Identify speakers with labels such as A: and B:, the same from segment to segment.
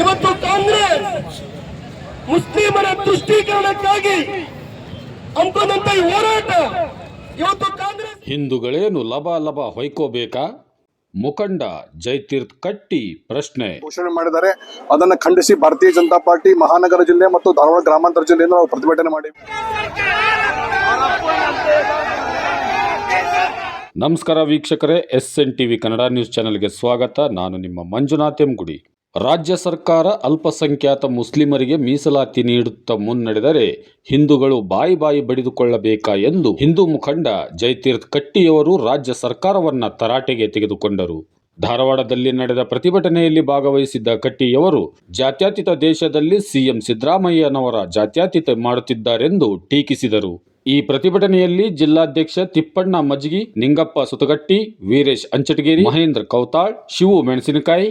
A: ಇವತ್ತು ಕಾಂಗ್ರೆಸ್ ಮುಸ್ಲಿಮರ ತುಷ್ಟೀಕರಣಕ್ಕಾಗಿ ಅಂತಂದಂತ ಹೋರಾಟ ಇವತ್ತು ಕಾಂಗ್ರೆಸ್
B: ಹಿಂದೂಗಳೇನು ಲಬ ಲಬ ಹೊಯ್ಕೋಬೇಕಾ? ಮುಖಂಡ ಜೈತೀರ್ಥ ಕಟ್ಟಿ ಪ್ರಶ್ನೆ.
C: ಘೋಷಣೆ ಮಾಡಿದ್ದಾರೆ. ಅದನ್ನು ಖಂಡಿಸಿ ಭಾರತೀಯ ಜನತಾ ಪಾರ್ಟಿ ಮಹಾನಗರ ಜಿಲ್ಲೆ ಮತ್ತು ಧಾರವಾಡ ಗ್ರಾಮಾಂತರ ಜಿಲ್ಲೆಯಿಂದ ನಾವು ಪ್ರತಿಭಟನೆ ಮಾಡಿ.
B: ನಮಸ್ಕಾರ ವೀಕ್ಷಕರೇ S N TV Kannada news ಚಾನೆಲ್ಗೆ ಸ್ವಾಗತ. ನಾನು ನಿಮ್ಮ ಮಂಜುನಾಥ್ ಎಂಗುಡಿ ರಾಜ್ಯ ಸರ್ಕಾರ ಅಲ್ಪಸಂಖ್ಯಾತ ಮುಸ್ಲಿಮರಿಗೆ ಮೀಸಲಾತಿ ನೀಡುತ್ತಾ ಮುನ್ನಡೆದರೆ ಹಿಂದೂಗಳು ಬಾಯಿ ಬಾಯಿ ಬಡಿದುಕೊಳ್ಳಬೇಕಾ ಎಂದು ಹಿಂದೂ ಮುಖಂಡ ಜಯತೀರ್ಥ್ ಕಟ್ಟಿಯವರು ರಾಜ್ಯ ಸರ್ಕಾರವನ್ನ ತರಾಟೆಗೆ ತೆಗೆದುಕೊಂಡರು. ಧಾರವಾಡದಲ್ಲಿ ನಡೆದ ಪ್ರತಿಭಟನೆಯಲ್ಲಿ ಭಾಗವಹಿಸಿದ್ದ ಕಟ್ಟಿಯವರು ಜಾತ್ಯತೀತ ದೇಶದಲ್ಲಿ ಸಿಎಂ ಸಿದ್ದರಾಮಯ್ಯನವರ ಜಾತ್ಯತೀತ ಮಾಡುತ್ತಿದ್ದಾರೆಂದು ಟೀಕಿಸಿದರು. ಈ ಪ್ರತಿಭಟನೆಯಲ್ಲಿ ಜಿಲ್ಲಾಧ್ಯಕ್ಷ ತಿಪ್ಪಣ್ಣ ಮಜ್ಗಿ, ನಿಂಗಪ್ಪ ಸುತಗಟ್ಟಿ, ವೀರೇಶ್ ಅಂಚಟಗೇರಿ, ಮಹೇಂದ್ರ ಕೌತಾಳ್, ಶಿವು ಮೆಣಸಿನಕಾಯಿ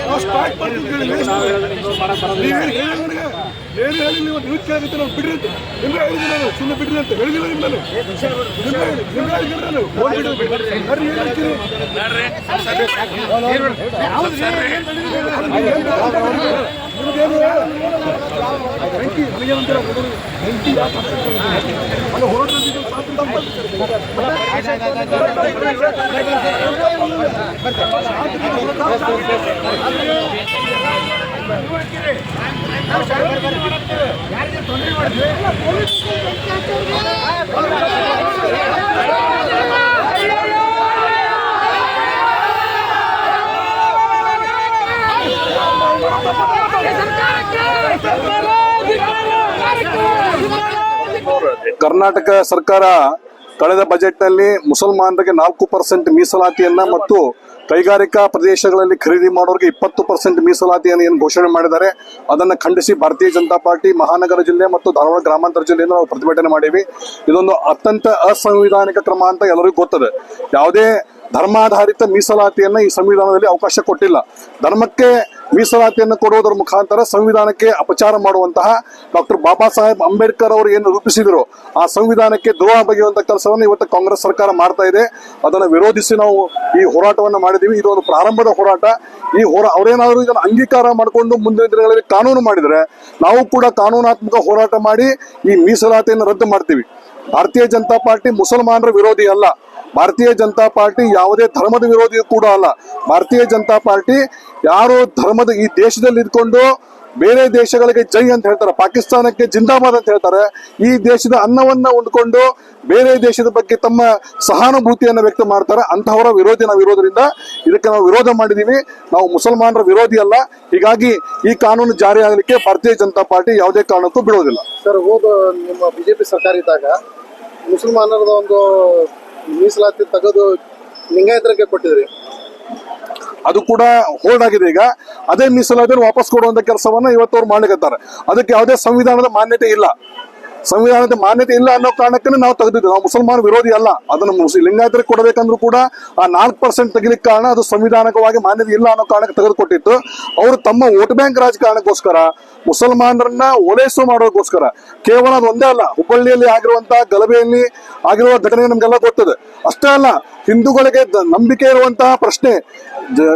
D: ನಾವು ಸ್ಟಾರ್ಟ್ ಹೇಳಿ ಏನು ಹೇಳಿ ನೀವು ನೀವು ಕೇಳಿದ್ರೆ ನಾವು ಬಿಡ್ರಿ ಅಂತ. ನಿಮ್ಗೆ ಹೇಳಿದ್ದೀನಿ ನಾನು ಸುಮ್ಮನೆ ಬಿಡ್ರಿ ಅಂತ. ಹೇಳಿದಿಲ್ಲ ನಿಮ್ಮಲ್ಲಿ? ನಿಮ್ಗೆ ನಿಮ್ಗೆ ಹೇಳಿದ್ದೀನಿ ನಾನು. ಏನು ಬೆಂಕಿ ಹೋರಾಟದಲ್ಲಿ
C: ಕರ್ನಾಟಕ ಸರ್ಕಾರ ಕಳೆದ ಬಜೆಟ್ನಲ್ಲಿ ಮುಸಲ್ಮಾನರಿಗೆ ನಾಲ್ಕು ಪರ್ಸೆಂಟ್ ಮೀಸಲಾತಿಯನ್ನ ಮತ್ತು ಕೈಗಾರಿಕಾ ಪ್ರದೇಶಗಳಲ್ಲಿ ಖರೀದಿ ಮಾಡೋರಿಗೆ ಇಪ್ಪತ್ತು ಪರ್ಸೆಂಟ್ ಮೀಸಲಾತಿಯನ್ನು ಏನು ಘೋಷಣೆ ಮಾಡಿದ್ದಾರೆ. ಅದನ್ನು ಖಂಡಿಸಿ ಭಾರತೀಯ ಜನತಾ ಪಾರ್ಟಿ, ಮಹಾನಗರ ಜಿಲ್ಲೆ ಮತ್ತು ಧಾರವಾಡ ಗ್ರಾಮಾಂತರ ಜಿಲ್ಲೆಯಿಂದ ನಾವು ಪ್ರತಿಭಟನೆ ಮಾಡೀವಿ. ಇದೊಂದು ಅತ್ಯಂತ ಅಸಂವಿಧಾನಿಕ ಕ್ರಮ ಅಂತ ಎಲ್ಲರಿಗೂ ಗೊತ್ತದೆ. ಯಾವುದೇ ಧರ್ಮಾಧಾರಿತ ಮೀಸಲಾತಿಯನ್ನ ಈ ಸಂವಿಧಾನದಲ್ಲಿ ಅವಕಾಶ ಕೊಟ್ಟಿಲ್ಲ. ಧರ್ಮಕ್ಕೆ ಮೀಸಲಾತಿಯನ್ನು ಕೊಡುವುದರ ಮುಖಾಂತರ ಸಂವಿಧಾನಕ್ಕೆ ಅಪಚಾರ ಮಾಡುವಂತಹ ಡಾಕ್ಟರ್ ಬಾಬಾ ಸಾಹೇಬ್ ಅಂಬೇಡ್ಕರ್ ಅವರು ಏನು ರೂಪಿಸಿದರು, ಆ ಸಂವಿಧಾನಕ್ಕೆ ದ್ರೋಹ ಬಗೆಯುವಂತ ಕೆಲಸವನ್ನು ಇವತ್ತು ಕಾಂಗ್ರೆಸ್ ಸರ್ಕಾರ ಮಾಡ್ತಾ ಇದೆ. ಅದನ್ನು ವಿರೋಧಿಸಿ ನಾವು ಈ ಹೋರಾಟವನ್ನು ಮಾಡಿದೀವಿ ಇದು ಒಂದು ಪ್ರಾರಂಭದ ಹೋರಾಟ. ಈ ಹೋರಾ, ಅವರೇನಾದರೂ ಇದನ್ನು ಅಂಗೀಕಾರ ಮಾಡಿಕೊಂಡು ಮುಂದಿನ ದಿನಗಳಲ್ಲಿ ಕಾನೂನು ಮಾಡಿದರೆ, ನಾವು ಕೂಡ ಕಾನೂನಾತ್ಮಕ ಹೋರಾಟ ಮಾಡಿ ಈ ಮೀಸಲಾತಿಯನ್ನು ರದ್ದು ಮಾಡ್ತೀವಿ. ಭಾರತೀಯ ಜನತಾ ಪಾರ್ಟಿ ಮುಸಲ್ಮಾನರ ವಿರೋಧಿ ಅಲ್ಲ. ಭಾರತೀಯ ಜನತಾ ಪಾರ್ಟಿ ಯಾವುದೇ ಧರ್ಮದ ವಿರೋಧಿ ಕೂಡ ಅಲ್ಲ. ಭಾರತೀಯ ಜನತಾ ಪಾರ್ಟಿ ಯಾರು ಧರ್ಮದ ಈ ದೇಶದಲ್ಲಿ ಇದ್ಕೊಂಡು ಬೇರೆ ದೇಶಗಳಿಗೆ ಜೈ ಅಂತ ಹೇಳ್ತಾರೆ, ಪಾಕಿಸ್ತಾನಕ್ಕೆ ಜಿಂದಾಬಾದ್ ಅಂತ ಹೇಳ್ತಾರೆ, ಈ ದೇಶದ ಅನ್ನವನ್ನ ಉಂಡ್ಕೊಂಡು ಬೇರೆ ದೇಶದ ಬಗ್ಗೆ ತಮ್ಮ ಸಹಾನುಭೂತಿಯನ್ನು ವ್ಯಕ್ತ ಮಾಡ್ತಾರೆ, ಅಂತಹವರ ವಿರೋಧಿ ನಾವು ಇರೋದ್ರಿಂದ ಇದಕ್ಕೆ ನಾವು ವಿರೋಧ ಮಾಡಿದೀವಿ. ನಾವು ಮುಸಲ್ಮಾನರ ವಿರೋಧಿ ಅಲ್ಲ. ಹೀಗಾಗಿ ಈ ಕಾನೂನು ಜಾರಿ ಆಗಲಿಕ್ಕೆ ಭಾರತೀಯ ಜನತಾ ಪಾರ್ಟಿ ಯಾವುದೇ ಕಾರಣಕ್ಕೂ ಬಿಡೋದಿಲ್ಲ.
E: ಸರ್, ಹೋದ ನಿಮ್ಮ ಬಿಜೆಪಿ ಸರ್ಕಾರ ಇದ್ದಾಗ ಮುಸಲ್ಮಾನರದ ಒಂದು ಮೀಸಲಾತಿ ತೆಗೆದು ಲಿಂಗಾಯತರಿಗೆ ಕೊಟ್ಟಿದ್ರಿ.
C: ಅದು ಕೂಡ ಹೋಲ್ಡ್ ಆಗಿದೆ ಈಗ. ಅದೇ ಮೀಸಲಾತಿಯನ್ನು ವಾಪಸ್ ಕೊಡುವಂತ ಕೆಲಸವನ್ನ ಇವತ್ತು ಅವ್ರು ಮಾಡ್ಲಿಕ್ಕೆ ಅದಕ್ಕೆ ಯಾವುದೇ ಸಂವಿಧಾನದ ಮಾನ್ಯತೆ ಇಲ್ಲ. ಸಂವಿಧಾನದ ಮಾನ್ಯತೆ ಇಲ್ಲ ಅನ್ನೋ ಕಾರಣಕ್ಕೆ ನಾವು ತೆಗೆದಿದ್ದೀವಿ ನಾವು ಮುಸಲ್ಮಾನ ವಿರೋಧಿ ಅಲ್ಲ. ಅದನ್ನು ಲಿಂಗಾಯತರಿಗೆ ಕೊಡಬೇಕಂದ್ರೂ ಕೂಡ ಆ ನಾಲ್ಕು ಪರ್ಸೆಂಟ್ ತೆಗಿಲಿಕ್ಕೆ ಕಾರಣ ಅದು ಸಂವಿಧಾನಿಕವಾಗಿ ಮಾನ್ಯತೆ ಇಲ್ಲ ಅನ್ನೋ ಕಾರಣಕ್ಕೆ ತೆಗೆದುಕೊಟ್ಟಿತ್ತು. ಅವರು ತಮ್ಮ ವೋಟ್ ಬ್ಯಾಂಕ್ ರಾಜಕಾರಣಕ್ಕೋಸ್ಕರ, ಮುಸಲ್ಮಾನರನ್ನ ಓಲೈಸು ಮಾಡೋದಕ್ಕೋಸ್ಕರ, ಕೇವಲ ಅದು ಒಂದೇ ಅಲ್ಲ, ಹುಬ್ಬಳ್ಳಿಯಲ್ಲಿ ಆಗಿರುವಂತಹ ಗಲಭೆಯಲ್ಲಿ ಆಗಿರುವ ಘಟನೆ ನಮ್ಗೆಲ್ಲ ಗೊತ್ತದೆ. ಅಷ್ಟೇ ಅಲ್ಲ, ಹಿಂದೂಗಳಿಗೆ ನಂಬಿಕೆ ಇರುವಂತಹ ಪ್ರಶ್ನೆ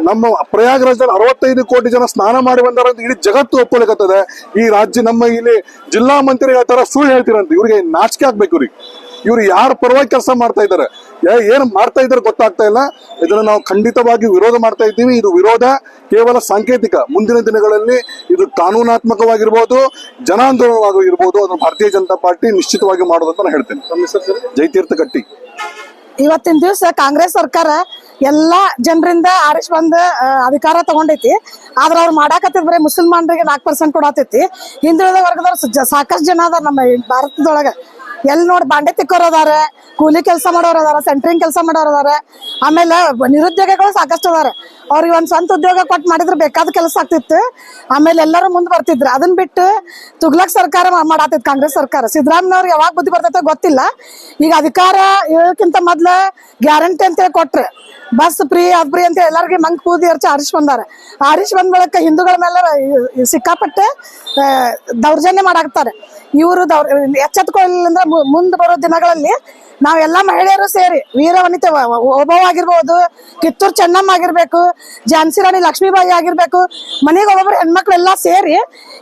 C: ನಮ್ಮ ಪ್ರಯಾಗರಾಜದಲ್ಲಿ ಅರವತ್ತೈದು ಕೋಟಿ ಜನ ಸ್ನಾನ ಮಾಡಿ ಬಂದಾರ ಇಡೀ ಜಗತ್ತು ಒಪ್ಕೊಳಕತ್ತದೆ ಈ ರಾಜ್ಯ ನಮ್ಮ ಇಲ್ಲಿ ಜಿಲ್ಲಾ ಮಂತ್ರಿ ಹೇಳ್ತಾರ ಸುಳ್ಳು ಹೇಳ್ತೀರಂತ ಇವ್ರಿಗೆ ನಾಚಿಕೆ ಆಗ್ಬೇಕು ಇವ್ರಿಗೆ. ಇವ್ರು ಯಾರ ಪರವಾಗಿ ಕೆಲಸ ಮಾಡ್ತಾ ಇದ್ದಾರೆ? ಏನ್ ಮಾಡ್ತಾ ಇದ್ದಾರೆ ಗೊತ್ತಾಗ್ತಾ ಇಲ್ಲ. ಇದನ್ನ ನಾವು ಖಂಡಿತವಾಗಿ ವಿರೋಧ ಮಾಡ್ತಾ ಇದ್ದೀವಿ. ಇದು ವಿರೋಧ ಕೇವಲ ಸಾಂಕೇತಿಕ. ಮುಂದಿನ ದಿನಗಳಲ್ಲಿ ಇದು ಕಾನೂನಾತ್ಮಕವಾಗಿರ್ಬೋದು ಜನಾಂದೋಲನವಾಗಿರ್ಬೋದು ಅದನ್ನು ಭಾರತೀಯ ಜನತಾ ಪಾರ್ಟಿ ನಿಶ್ಚಿತವಾಗಿ ಮಾಡೋದಂತ ನಾನು ಹೇಳ್ತೇನೆ. ಜೈತೀರ್ಥ ಕಟ್ಟಿ.
F: ಇವತ್ತಿನ ದಿವಸ ಕಾಂಗ್ರೆಸ್ ಸರ್ಕಾರ ಎಲ್ಲಾ ಜನರಿಂದ ಆರಿಸ್ ಬಂದ ಅಧಿಕಾರ ತಗೊಂಡೈತಿ. ಆದ್ರ ಅವ್ರು ಮಾಡಾಕತ್ತಿದ್ ಬರೀ ಮುಸಲ್ಮಾನರಿಗೆ ನಾಲ್ಕು ಪರ್ಸೆಂಟ್ ಕೊಡತೈತಿ. ಹಿಂದುಳಿದ ವರ್ಗದವ್ರು ಸಾಕಷ್ಟು ಜನ ಅದಾರ ನಮ್ಮ ಭಾರತದೊಳಗ. ಎಲ್ಲಿ ನೋಡಿ ಬಾಂಡೆ ತಿಕ್ಕೋರ್ ಅದಾರ, ಕೂಲಿ ಕೆಲಸ ಮಾಡೋರು ಅದಾರ ಸೆಂಟ್ರಿಂಗ್ ಕೆಲಸ ಮಾಡೋರು ಅದಾರ, ಆಮೇಲೆ ನಿರುದ್ಯೋಗಗಳು ಸಾಕಷ್ಟು ಅದಾರ. ಅವ್ರಿಗೆ ಒಂದು ಸ್ವಂತ ಉದ್ಯೋಗ ಕೊಟ್ಟು ಮಾಡಿದ್ರೆ ಬೇಕಾದ ಕೆಲಸ ಆಗ್ತಿತ್ತು. ಆಮೇಲೆ ಎಲ್ಲರೂ ಮುಂದೆ ಬರ್ತಿದ್ರು. ಅದನ್ನ ಬಿಟ್ಟು ತುಗ್ಲಕ್ ಸರ್ಕಾರ ಮಾಡಾತಿತ್ತು ಕಾಂಗ್ರೆಸ್ ಸರ್ಕಾರ. ಸಿದ್ದರಾಮಯ್ಯವ್ರಿಗೆ ಯಾವಾಗ ಬುದ್ಧಿ ಬರ್ತೈತೆ ಗೊತ್ತಿಲ್ಲ. ಈಗ ಅಧಿಕಾರ ಹೇಳಕ್ಕಿಂತ ಮೊದ್ಲ ಗ್ಯಾರಂಟಿ ಅಂತೇಳಿ ಕೊಟ್ರು. ಬಸ್ ಪ್ರೀ ಅದ್ ಫ್ರೀ ಅಂತ ಎಲ್ಲರಿಗೆ ಮಂಗ್ ಕೂದಿ ಹರಿಸಿ ಆರಿಸ್ ಬಂದಾರ. ಆರಿಸ್ ಬಂದ ಬಳಿಕ ಹಿಂದೂಗಳ ಮೇಲೆ ಸಿಕ್ಕಾಪಟ್ಟೆ ದೌರ್ಜನ್ಯ ಮಾಡಾಕ್ತಾರೆ. ಇವರು ದೌರ್ ಎಚ್ಚೆತ್ಕೊಳ್ಳಿಲ್ಲ ಮುಂದೆ ಬರೋ ದಿನಗಳಲ್ಲಿ ನಾವೆಲ್ಲ ಮಹಿಳೆಯರು ಸೇರಿ ವೀರ ವನಿತೆ ವ- ವ- ಆಗಿರ್ಬೋದು, ಕಿತ್ತೂರು ಚೆನ್ನಮ್ಮ ಆಗಿರ್ಬೇಕು, ಝಾನ್ಸಿ ರಾಣಿ ಲಕ್ಷ್ಮೀಬಾಯಿ ಆಗಿರ್ಬೇಕು, ಮನೆಗೆ ಒಬ್ಬೊಬ್ರು ಹೆಣ್ಮಕ್ಳು ಎಲ್ಲ ಸೇರಿ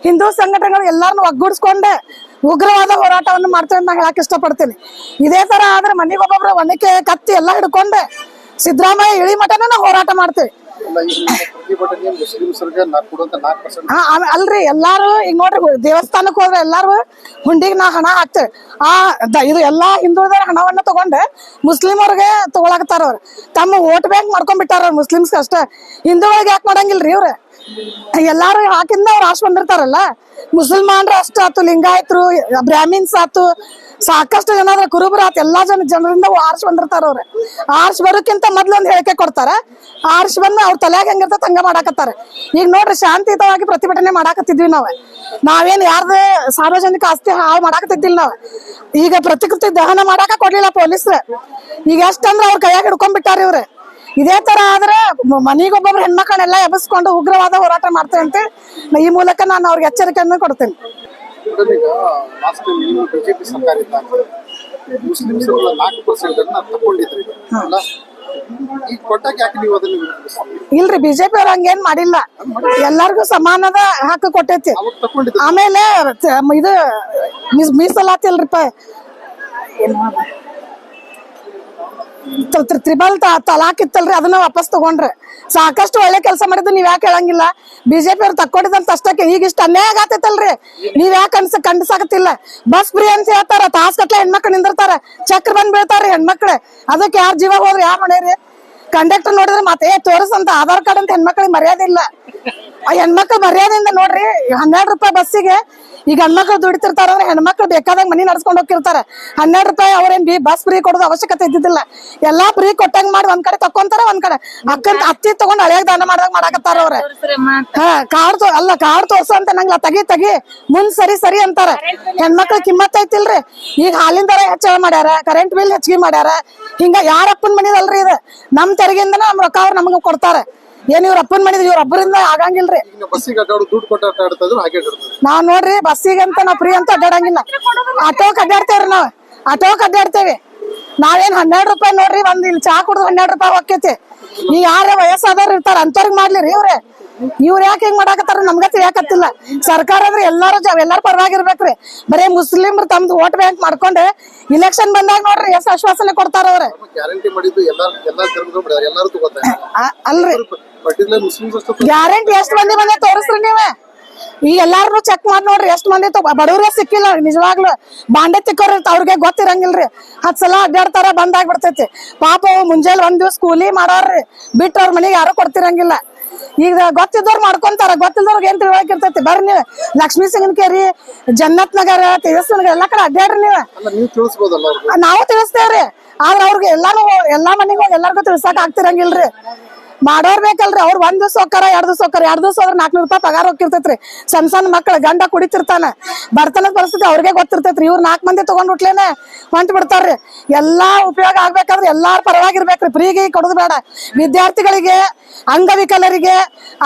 F: ಹಿಂದೂ ಸಂಘಟನೆಗಳು ಎಲ್ಲಾರನ್ನು ಒಗ್ಗೂಡಿಸ್ಕೊಂಡೆ ಉಗ್ರವಾದ ಹೋರಾಟವನ್ನು ಮಾಡ್ತೇವೆ ಅಂತ ಹೇಳಕ್ ಇಷ್ಟಪಡ್ತೀನಿ. ಇದೇ ತರ ಆದ್ರೆ ಮನೆಗೆ ಒಬ್ಬೊಬ್ರು ಒನಕೆ, ಕತ್ತಿ ಎಲ್ಲ ಹಿಡ್ಕೊಂಡೆ ಸಿದ್ದರಾಮಯ್ಯ ಇಳಿ ಮಠನ ನಾವು ಹೋರಾಟ ಮಾಡ್ತೇವೆ. ಅಲ್ರಿ, ಎಲ್ಲಾರು ಈಗ ನೋಡ್ರಿ ದೇವಸ್ಥಾನಕ್ಕೆ ಹೋದ್ರೆ ಎಲ್ಲಾರು ಹುಂಡಿಗೆ ನಾ ಹಣ ಹಾಕ್ತೇವೆ ಆ ಇದು ಎಲ್ಲಾ ಹಿಂದೂ ಹಣವನ್ನ ತಗೊಂಡು ಮುಸ್ಲಿಮವ್ರಿಗೆ ತಗೊಳಕತ್ತಾರ ಅವ್ರ. ತಮ್ಮ ವೋಟ್ ಬ್ಯಾಂಕ್ ಮಾಡ್ಕೊಂಡ್ಬಿಟ್ಟಾರ ಅವ್ರು ಮುಸ್ಲಿಮ್ಸ್ ಅಷ್ಟೇ. ಹಿಂದೂಗಳಿಗೆ ಯಾಕೆ ಮಾಡಂಗಿಲ್ರಿ ಇವ್ರ? ಎಲ್ಲಾರು ಹಾಕಿಂದ ಅವ್ರು ಆಶ್ ಬಂದಿರ್ತಾರಲ್ಲ? ಮುಸಲ್ಮಾನ್ರು ಅಷ್ಟ ಆತು, ಲಿಂಗಾಯತ್ರು, ಬ್ರಾಹ್ಮಿನ್ಸ್ ಆತು, ಸಾಕಷ್ಟು ಜನ ಕುರುಬರ ಕುರುಬರು ಆತು, ಎಲ್ಲಾ ಜನ ಜನರಿಂದ ಆರ್ಸ್ ಬಂದಿರ್ತಾರ ಅವ್ರ. ಆರ್ಸ್ ಬರೋಕ್ಕಿಂತ ಮೊದ್ಲು ಹೇಳಿಕೆ ಕೊಡ್ತಾರ. ಆರ್ಸ್ ಬಂದು ಅವ್ರ ತಲೆಯಾಗ ಹೆಂಗಿರ್ತೈತೆ ಹಂಗ ಮಾಡಾಕತ್ತಾರ. ಈಗ ನೋಡ್ರಿ ಶಾಂತಿಯುತವಾಗಿ ಪ್ರತಿಭಟನೆ ಮಾಡಾಕತ್ತಿದ್ವಿ ನಾವ್. ನಾವೇನ್ ಯಾರ್ದೇ ಸಾರ್ವಜನಿಕ ಆಸ್ತಿ ಹಾಳು ಮಾಡಾಕತ್ತಿದ್ದಿಲ್ಲ ನಾವ್. ಈಗ ಪ್ರತಿಕೃತಿ ದಹನ ಮಾಡಾಕ ಕೊಡ್ಲಿಲ್ಲ ಪೊಲೀಸ್ರ. ಈಗ ಎಷ್ಟಂದ್ರ ಅವ್ರ ಕೈಯಾಗ ಹಿಡ್ಕೊಂಡ್ಬಿಟ್ಟಾರ ಇವ್ರು. ಇದೇ ತರ ಆದ್ರೆ ಮನೆಗೊಬ್ಬೊಬ್ರು ಹೆಣ್ಮಕ್ಳನ್ನೆಲ್ಲ ಎಬ್ಬಿಸ್ಕೊಂಡು ಉಗ್ರವಾದ ಹೋರಾಟ ಮಾಡ್ತೇವೆ ಅಂತ ಈ ಮೂಲಕ ನಾನು ಅವ್ರಿಗೆ ಎಚ್ಚರಿಕೆಯನ್ನು ಕೊಡ್ತೇನೆ.
E: ಬಿಜೆಪಿ ಸರ್ಕಾರ ಇದ್ದಾಗ ಮುಸ್ಲಿಮ್ಸ್ ನಾಲ್ಕು ಪರ್ಸೆಂಟ್ ಅನ್ನ ತಗೊಂಡಿದ್ರಿ ಈಗ ಕೊಟ್ಟಾಗ ಯಾಕೆ ನೀವು ಅದನ್ನ ವಿರೋಧಿಸ್ತೀರಿ?
F: ಇಲ್ರಿ ಬಿಜೆಪಿ ಅವ್ರ ಹಂಗೇನ್ ಮಾಡಿಲ್ಲ. ಎಲ್ಲಾರ್ಗು ಸಮಾನದ ಹಕ್ಕು ಕೊಟ್ಟೈತಿ.
E: ಅವಾಗ
F: ಆಮೇಲೆ ತ- ಇದು ಮೀಸ್- ಮೀಸಲಾತಿ ಅಲ್ರಿಪ್ಪ ತ- ತ್ರಿ- ತ್ರಿಬಲ್ ತಲಾಕ್ ಇತ್ತಲ್ರಿ, ಅದನ್ನ ವಾಪಸ್ ತಗೊಂಡ್ರೆ. ಸಾಕಷ್ಟು ಒಳ್ಳೆ ಕೆಲಸ ಮಾಡಿದ್ದು, ನೀವ್ ಯಾಕೆ ಹೇಳಂಗಿಲ್ಲ. ಬಿಜೆಪಿ ಅವ್ರು ತಕ್ಕೊಂಡಿದ್ದಂತ ಅಷ್ಟಕ್ಕೆ ಈಗ ಇಷ್ಟ ಅನ್ಯಾಯ ಆಗತ್ತೈತಲ್ರಿ. ನೀವ್ ಯಾಕೆ ಅನ್ಸ ಕಂಡಸಾಗತ್ತಿಲ್ಲ ಬಸ್ ಫ್ರೀ ಅಂತ ಹೇಳ್ತಾರ ತಾಸ್ ಗಟ್ಲೆ ಹೆಣ್ಮಕ್ಳು ನಿಂದಿರ್ತಾರ. ಚಕ್ರ ಬಂದ್ ಬೀಳ್ತಾರ್ರಿ ಹೆಣ್ಮಕ್ಳು. ಅದಕ್ಕೆ ಯಾರ ಜೀವ ಹೋದ್ರೆ, ಯಾರ ಮನೇರಿ ಕಂಡಕ್ಟರ್ ನೋಡಿದ್ರೆ ಮತ್ತೆ ತೋರಿಸಂತ ಆಧಾರ್ ಕಾರ್ಡ್ ಅಂತ ಹೆಣ್ಮಕ್ಳಿಗೆ ಮರ್ಯಾದೆ ಇಲ್ಲ. ಆ ಹೆಣ್ಮಕ್ಳು ಮರ್ಯಾದೆಯಿಂದ ನೋಡ್ರಿ, ಹನ್ನೆರಡು ರೂಪಾಯಿ ಬಸ್ಸಿಗೆ ಈಗ ಹೆಣ್ಮಕ್ಳು ದುಡಿತಿರ್ತಾರ ಅಂದ್ರೆ ಹೆಣ್ಮಕ್ಳು ಬೇಕಾದಾಗ ಮನಿ ನಡ್ಸ್ಕೊಂಡು ಹೋಗ್ತಿರ್ತಾರ. ಹನ್ನೆರಡು ರೂಪಾಯಿ ಅವ್ರೇನ್ ಬಿ ಬಸ್ ಫ್ರೀ ಕೊಡೋದು ಅವಶ್ಯಕತೆ ಇದ್ದಿದ್ದಿಲ್ಲ. ಎಲ್ಲಾ ಫ್ರೀ ಕೊಟ್ಟಂಗ್ ಮಾಡಿ ಒಂದ್ ಕಡೆ ತಕೊಂತಾರ ಒಂದ್ ಕಡೆ ಅಕ್ಕ ಅತ್ತಿ ತಗೊಂಡ್ ಹಳೆಯಾಗ ದಾನ ಮಾಡಿದಾಗ ಮಾಡಾಕತ್ತಾರ ಅವ್ರ. ತೋ, ಅಲ್ಲ ಕಾರ್ಡ್ ತೋರ್ಸು ಅಂತ ನಂಗ್ಲ ತಗಿ ತಗಿ, ಮುಂದ್ ಸರಿ ಸರಿ ಅಂತಾರ. ಹೆಣ್ಮಕ್ಳು ಕಿಮ್ಮತ್ ಐತಿಲ್ರಿ. ಈಗ ಹಾಲಿನ ದರ ಹೆಚ್ಚಳ ಮಾಡ್ಯಾರ, ಕರೆಂಟ್ ಬಿಲ್ ಹೆಚ್ಚಿಗೆ ಮಾಡ್ಯಾರ. ಹಿಂಗ ಯಾರ ಅಪ್ಪನ ಮನಿದಲ್ರಿ ಇದು? ನಮ್ ತೆರಿಗೆಯಿಂದ ನಮ್ ರೊಕ್ಕ ಅವ್ರು ನಮಗ ಕೊಡ್ತಾರ. ಏನ್ ಇವ್ರ ಅಪ್ಪನ್ ಮಾಡಿದ್ರು? ಇವ್ರ ಒಬ್ಬರಿಂದ ಆಗಂಗಿಲ್ರಿ.
E: ಬಸ್ಸಿಗೆ ಅಡ್ಡಾಡು ದುಡ್ಡು ಕೊಟ್ಟು ಹಾಗೆ
F: ನಾವ್ ನೋಡ್ರಿ ಬಸ್ಸಿಗೆ ಅಂತ ನಾವ್ ಫ್ರೀ ಅಂತ ಅಡ್ಡಾಡಂಗಿಲ್ಲ. ಆಟೋಕ್ ಅಡ್ಡಾಡ್ತೇವ್ರಿ ನಾವ್. ಆಟೋಕ್ ಅಡ್ಡಾಡ್ತೇವಿ. ನಾವೇನ್ ಹನ್ನೆರಡು ರೂಪಾಯಿ ನೋಡ್ರಿ ಒಂದ್ ಇಲ್ಲಿ ಚಾ ಕುಡ್ದು ಹನ್ನೆರಡು ರೂಪಾಯಿ ಹೋಗ್ತೈತಿ. ಈ ಯಾರೇ ವಯಸ್ಸಾದವ್ರು ಇರ್ತಾರ ಅಂತವ್ರಿಗೆ ಮಾಡ್ಲಿರಿ ಇವ್ರೆ. ಇವ್ರ ಯಾಕೆ ಹಿಂಗ್ ಮಾಡಾಕತ್ತಾರ ನಮ್ಗ ಯಾಕತ್ತಿಲ್ಲ. ಸರ್ಕಾರ ಅಂದ್ರೆ ಎಲ್ಲಾರು ಎಲ್ಲಾರು ಪರವಾಗಿರ್ಬೇಕ್ರಿ. ಬರೇ ಮುಸ್ಲಿಮ್ರು ತಮ್ದು ವೋಟ್ ಬ್ಯಾಂಕ್ ಮಾಡ್ಕೊಂಡು ಇಲೆಕ್ಷನ್ ಬಂದಾಗ ನೋಡ್ರಿ ಎಷ್ಟ್ ಆಶ್ವಾಸನೆ ಕೊಡ್ತಾರ ಅವ್ರೆ. ಅಲ್ರಿ. ಗ್ಯಾರಂಟಿ ಎಷ್ಟ್ ಮಂದಿ ಬಂದೆ ತೋರಿಸ್ರಿ ನೀವ. ಈಗ ಎಲ್ಲಾರು ಚೆಕ್ ಮಾಡಿ ನೋಡ್ರಿ ಎಷ್ಟ್ ಮಂದಿ ಬಡವ್ರಿಗೆ ಸಿಕ್ಕಿಲ್ಲ ನಿಜವಾಗ್ಲು ಬಾಂಡೆ ತಿಕ್ಕೋರ್ ಅವ್ರಿಗೆ ಗೊತ್ತಿರಂಗಿಲ್ರಿ. ಹತ್ ಸಲ ಅಡ್ಡಾಡ್ತಾರ ಬಂದ್ ಆಗ್ಬಿಡ್ತೈತಿ. ಪಾಪ ಮುಂಜಾನೆ ಒಂದ್ ದಿವ್ಸ ಕೂಲಿ ಮಾಡೋರ್ರಿ. ಬಿಟ್ಟು ಅವ್ರ ಮನೆಗೆ ಯಾರು ಕೊಡ್ತಿರಂಗಿಲ್ಲ. ಈಗ ಗೊತ್ತಿದ್ದವ್ರು ಮಾಡ್ಕೊಂತಾರ ಗೊತ್ತಿಲ್ದವ್ರಿಗೆ ಏನ್ ತಿಳುವಳಿಕೆ ಇರ್ತೈತಿ ಬರ್ರಿ ನೀವು. ಲಕ್ಷ್ಮೀ ಸಿಂಗನಕೇರಿ ಜನ್ನತ್ ನಗರ ತೇಜಸ್ವಿ ನಗರ ಎಲ್ಲಾ ಕಡೆ ಅಡ್ಡಾಡ್ರಿ ನೀವು.
E: ನೀವು
F: ತಿಳಿಸ್ತೇವ್ರಿ. ಆದ್ರ ಅವ್ರಿಗೆ ಎಲ್ಲಾನು ಎಲ್ಲಾ ಮನೆಗೂ ಎಲ್ಲಾರ್ಗು ತಿಳ್ಸಕ್ ಆಗ್ತಿರಂಗಿಲ್ರಿ. ಮಾಡೋರ್ ಬೇಕಲ್ರಿ, ಅವ್ರು ಒಂದ್ ದಿವಸ ಹೋಗ್ತಾರ ಎರಡ್ ದಿವಸ ಹೋಗ್ತಾರ ಎರಡ್ ದಿವಸ ಹೋದ್ರ ನಾಲ್ಕನೂರು ರೂಪಾಯಿ ಪಗಾರ ಹೋಗಿರ್ತೈತ್ರಿ ಸಣ್ಣ ಸಣ್ಣ ಮಕ್ಳು ಗಂಡ ಕುಡಿತಿರ್ತಾನೆ. ಬರ್ತನದ ಪರಿಸ್ಥಿತಿ ಅವ್ರಿಗೆ ಗೊತ್ತಿರ್ತೈತ್ರಿ. ಇವ್ರು ನಾಲ್ಕು ಮಂದಿ ತಗೊಂಡ್ ಬಿಟ್ಲೇನೆ ಹೊಂಟ್ ಬಿಡ್ತಾರ್ರಿ. ಎಲ್ಲಾ ಉಪಯೋಗ ಆಗ್ಬೇಕಾದ್ರೆ ಎಲ್ಲಾರ ಪರವಾಗಿರ್ಬೇಕ್ರಿ. ಫ್ರೀಗೆ ಕೊಡೋದು ಬೇಡ. ವಿದ್ಯಾರ್ಥಿಗಳಿಗೆ, ಅಂಗವಿಕಲರಿಗೆ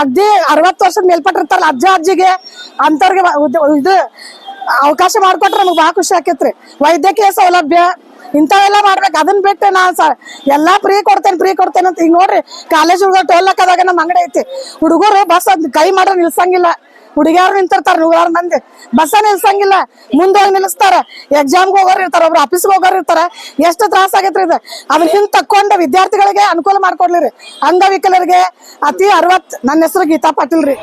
F: ಅಗ್ದಿ ಅರವತ್ತು ವರ್ಷದ ಮೇಲ್ಪಟ್ಟಿರ್ತಾರಲ್ಲ, ಅಜ್ಜ, ಅಜ್ಜಿಗೆ ಅಂತವ್ರಿಗೆ ಇದು ಅವಕಾಶ ಮಾಡ್ಕೊಟ್ರೆ ನಮ್ಗೆ ಬಹಳ ಖುಷಿ ಆಕೈತ್ರಿ. ವೈದ್ಯಕೀಯ ಸೌಲಭ್ಯ ಇಂಥವೆಲ್ಲ ಮಾಡ್ಬೇಕು, ಅದನ್ನ ಬಿಟ್ಟು ನಾನು ಸ, ಎಲ್ಲಾ ಫ್ರೀ ಕೊಡ್ತೇನೆ ಫ್ರೀ ಕೊಡ್ತೇನೆ ಅಂತ ಈಗ ನೋಡ್ರಿ ಕಾಲೇಜ್ ಹುಡುಗರು ಟೋಲ್ ಹಾಕದಾಗ ನಮ್ಮ ಅಂಗಡಿ ಐತಿ. ಹುಡುಗರು ಬಸ್ ಅದ್ ಕೈ ಮಾಡ್ರೆ ನಿಲ್ಸಂಗಿಲ್ಲ. ಹುಡುಗಿಯಾರು ನಿಂತಿರ್ತಾರ, ನೂರಾರು ಮಂದಿ. ಬಸ್ಸ ನಿಲ್ಸಂಗಿಲ್ಲ. ಮುಂದೋಗಿ ನಿಲ್ಲಿಸ್ತಾರ ಎಕ್ಸಾಮ್ಗೆ ಹೋಗೋರು ಇರ್ತಾರ, ಒಬ್ರು ಆಫೀಸ್ಗೆ ಹೋಗೋರು ಇರ್ತಾರ. ಎಷ್ಟು ತ್ರಾಸ ಆಗೈತ್ರಿ ಇದು. ಅದನ್ನ ಹಿಂದ್ ತಕ್ಕೊಂಡು ವಿದ್ಯಾರ್ಥಿಗಳಿಗೆ ಅನುಕೂಲ ಮಾಡ್ಕೊಡ್ಲಿರಿ ಅಂಗವಿಕಲರಿಗೆ ಅತಿ ಅರವತ್ ನನ್ನ ಹೆಸರು ಗೀತಾ ಪಾಟೀಲ್ ರೀ.